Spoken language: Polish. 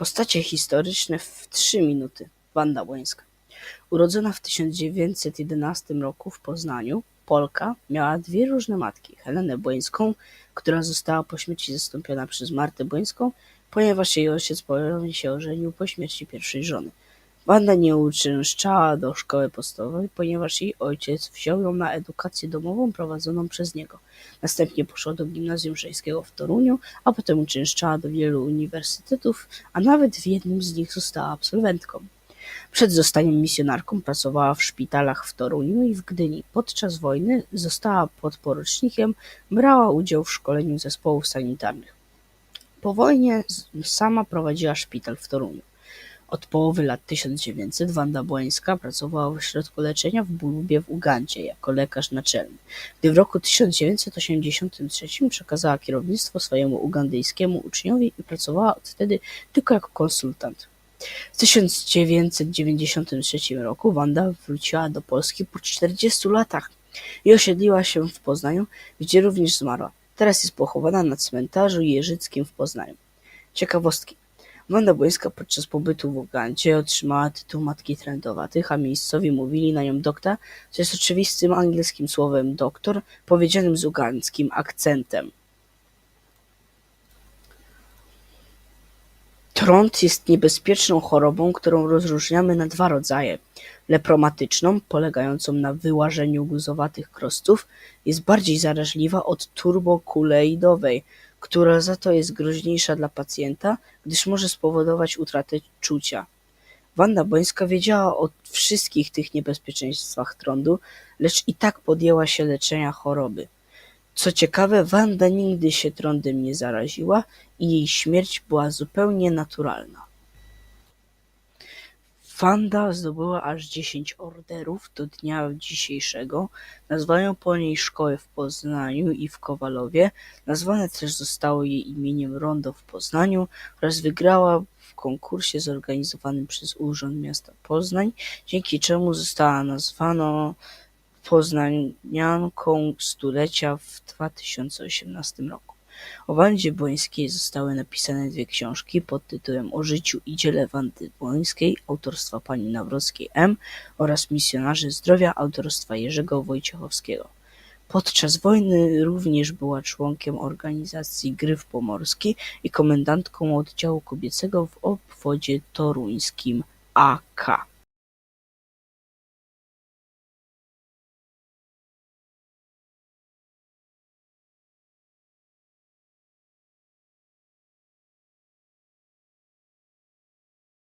Postacie historyczne w trzy minuty. Wanda Błońska. Urodzona w 1911 roku w Poznaniu, Polka miała dwie różne matki. Helenę Błońską, która została po śmierci zastąpiona przez Martę Błońską, ponieważ jej ojciec ponownie się ożenił po śmierci pierwszej żony. Wanda nie uczęszczała do szkoły podstawowej, ponieważ jej ojciec wziął ją na edukację domową prowadzoną przez niego. Następnie poszła do gimnazjum żeńskiego w Toruniu, a potem uczęszczała do wielu uniwersytetów, a nawet w jednym z nich została absolwentką. Przed zostaniem misjonarką pracowała w szpitalach w Toruniu i w Gdyni. Podczas wojny została podporucznikiem, brała udział w szkoleniu zespołów sanitarnych. Po wojnie sama prowadziła szpital w Toruniu. Od połowy lat 1900 Wanda Błońska pracowała w ośrodku leczenia w Bulubie w Ugandzie jako lekarz naczelny, gdy w roku 1983 przekazała kierownictwo swojemu ugandyjskiemu uczniowi i pracowała od wtedy tylko jako konsultant. W 1993 roku Wanda wróciła do Polski po 40 latach i osiedliła się w Poznaniu, gdzie również zmarła. Teraz jest pochowana na cmentarzu jeżyckim w Poznaniu. Ciekawostki. Wanda Błońska podczas pobytu w Ugandzie otrzymała tytuł Matki Trendowatych, a miejscowi mówili na nią doktor, co jest oczywistym angielskim słowem doktor, powiedzianym z ugandzkim akcentem. Trąd jest niebezpieczną chorobą, którą rozróżniamy na dwa rodzaje. Lepromatyczną, polegającą na wyłażeniu guzowatych krostów, jest bardziej zaraźliwa od turbokuleidowej, która za to jest groźniejsza dla pacjenta, gdyż może spowodować utratę czucia. Wanda Bońska wiedziała o wszystkich tych niebezpieczeństwach trądu, lecz i tak podjęła się leczenia choroby. Co ciekawe, Wanda nigdy się trądem nie zaraziła i jej śmierć była zupełnie naturalna. Wanda zdobyła aż 10 orderów do dnia dzisiejszego. Nazwają po niej szkoły w Poznaniu i w Kowalowie. Nazwane też zostało jej imieniem Rondo w Poznaniu oraz wygrała w konkursie zorganizowanym przez Urząd Miasta Poznań, dzięki czemu została nazwana poznanianką stulecia w 2018 roku. O Wandzie Błońskiej zostały napisane dwie książki pod tytułem O życiu i dziele Wandy Błońskiej autorstwa pani Nawrockiej M oraz Misjonarze Zdrowia autorstwa Jerzego Wojciechowskiego. Podczas wojny również była członkiem organizacji Gryf Pomorski i komendantką oddziału kobiecego w obwodzie toruńskim AK.